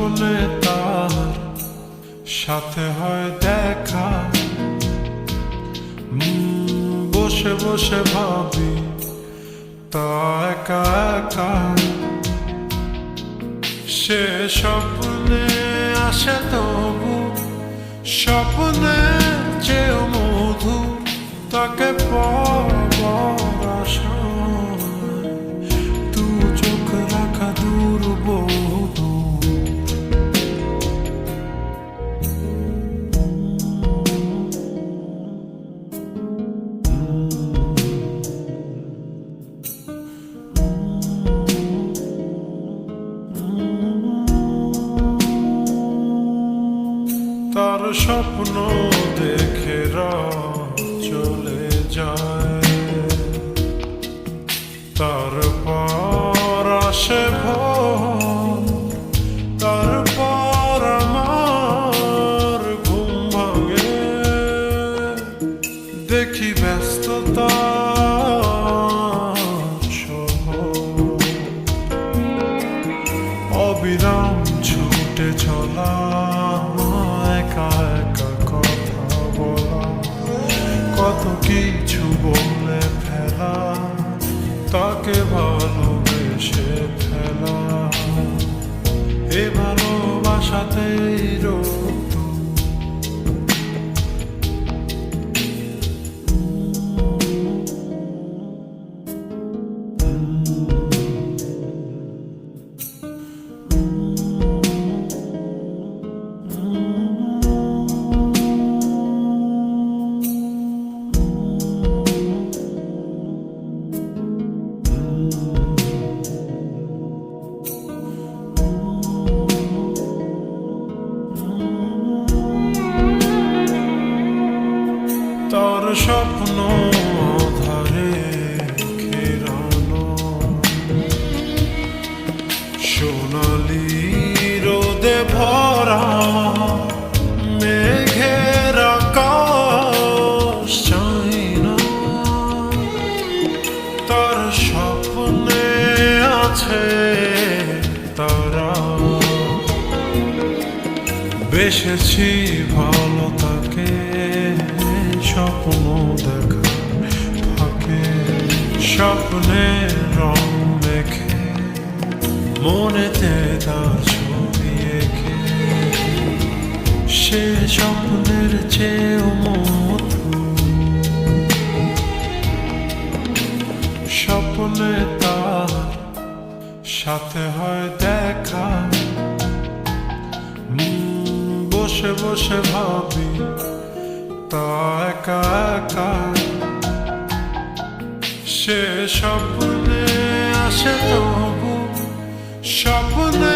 স্বপ্নে তার সাথে হয় দেখা। বসে বসে ভাবি, তা একা একা। সে স্বপ্নে আসে তবু, স্বপ্নে চেয়েও মধু, তাকে পাবার স্বপ্ন দেখে চলে যায়। তারপর আসে ভোর, তারপর আমার ঘুম ভাঙে। দেখি ব্যস্ততা অবিরাম ছুটে চলা একা একা কথা বলা কত কিছু বলে ফেলা তাকে ভালোবেসে ফেলা। এ ভালোবাসাতেই স্বপ্ন ধারে ঘেরানো সোনালি রোদে ভরা মেঘের আকাশ না তার স্বপ্নে আছে তারা। বেসেছি ভালো স্বপ্ন দেখা ফাঁকে স্বপ্নে রং মেখে, মনেতে তার ছবি এঁকে। সে স্বপ্নের চেয়েও মধু স্বপ্নে তার সাথে হয় দেখা। বসে বসে ভাবি তা একা সে স্বপ্নে আসে তবু স্বপ্নে